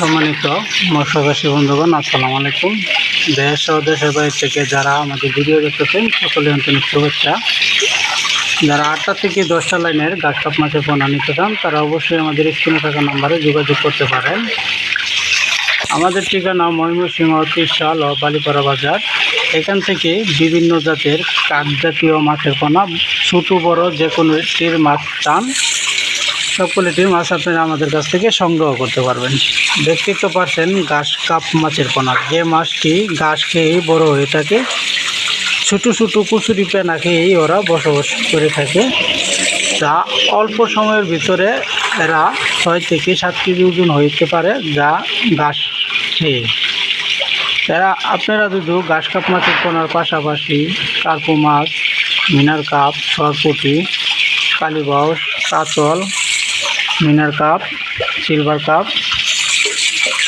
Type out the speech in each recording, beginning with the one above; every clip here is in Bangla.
সম্মানিত মৎস্যচাষী বন্ধুগণ, আসসালামু আলাইকুম। দেশ ও দেশের বাইরে থেকে যারা আমাদের ভিডিও দেখতেছেন, সকলে আন্তরিক শুভেচ্ছা। যারা আটটা থেকে দশটা লাইনের গাছ কাপ মাছের পোনা নিতে চান, তারা অবশ্যই আমাদের স্ক্রিনে থাকা নাম্বারে যোগাযোগ করতে পারেন। আমাদের ঠিকানা ময়মনসিংহ, ত্রিশাল ও বালিপাড়া বাজার। এখান থেকে বিভিন্ন জাতের কাক জাতীয় মাছের পোনা ছোটো, বড় যে কোনো মাছ চান। সব কোয়ালিটির মাছ আপনারা আমাদের কাছ থেকে সংগ্রহ করতে পারবেন। দেখতেই তো পারছেন ঘাস কাপ মাছের পোনা যে মাছটি ঘাস খেয়েই বড় হয়ে থাকে, ছোটো ছোটো কুচুরি পেনা খেয়েই ওরা বসবাস করে থাকে, যা অল্প সময়ের ভিতরে এরা ছয় থেকে সাত কেজি ওজন হইতে পারে যা ঘাস খেয়ে। এরা, আপনারা যদি ঘাস কাপ মাছের পোনার পাশাপাশি কার্পু মাছ, মিনার কাপ, সরপুটি, কালীবাউস, কাতল মিনার কাপ সিলভার কাপ,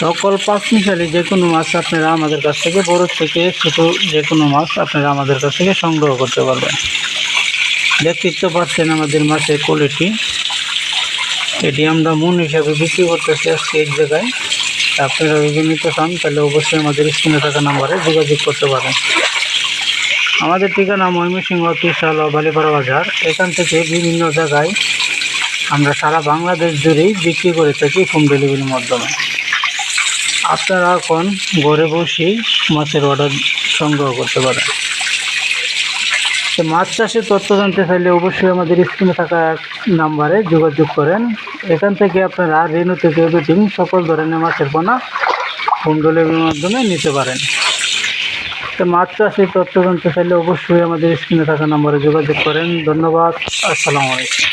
সকল পাঁচ মিশালি যে কোনো মাছ আপনারা আমাদের কাছ থেকে, বড় থেকে, ছোটো যে কোনো মাছ আপনারা আমাদের কাছ থেকে সংগ্রহ করতে পারবেন। দেখতেই তো পাচ্ছেন আমাদের মাছের কোয়ালিটি এটি আমরা মন হিসাবে বিক্রি করতেছি আজকে এক জায়গায়। আপনারা যদি নিতে চান, তাহলে অবশ্যই আমাদের স্ক্রিনে থাকা নাম্বারে যোগাযোগ করতে পারেন। আমাদের ঠিকানা ময়মনসিংহ ও বালিপাড়া বাজার। এখান থেকে বিভিন্ন জায়গায় আমরা সারা বাংলাদেশ জুড়েই বিক্রি করে থাকি হোম ডেলিভারির মাধ্যমে। আপনারা এখন ঘরে বসেই মাছের অর্ডার সংগ্রহ করতে পারেন। তো মাছ চাষের তথ্য জানতে চাইলে অবশ্যই আমাদের স্ক্রিনে থাকা নাম্বারে যোগাযোগ করেন। এখান থেকে আপনারা রেনু থেকে এভরিথিং সকল ধরনের মাছের পোনা হোম ডেলিভারির মাধ্যমে নিতে পারেন। তো মাছ চাষের তথ্য জানতে চাইলে অবশ্যই আমাদের স্ক্রিনে থাকা নাম্বারে যোগাযোগ করেন। ধন্যবাদ, আসসালামু আলাইকুম।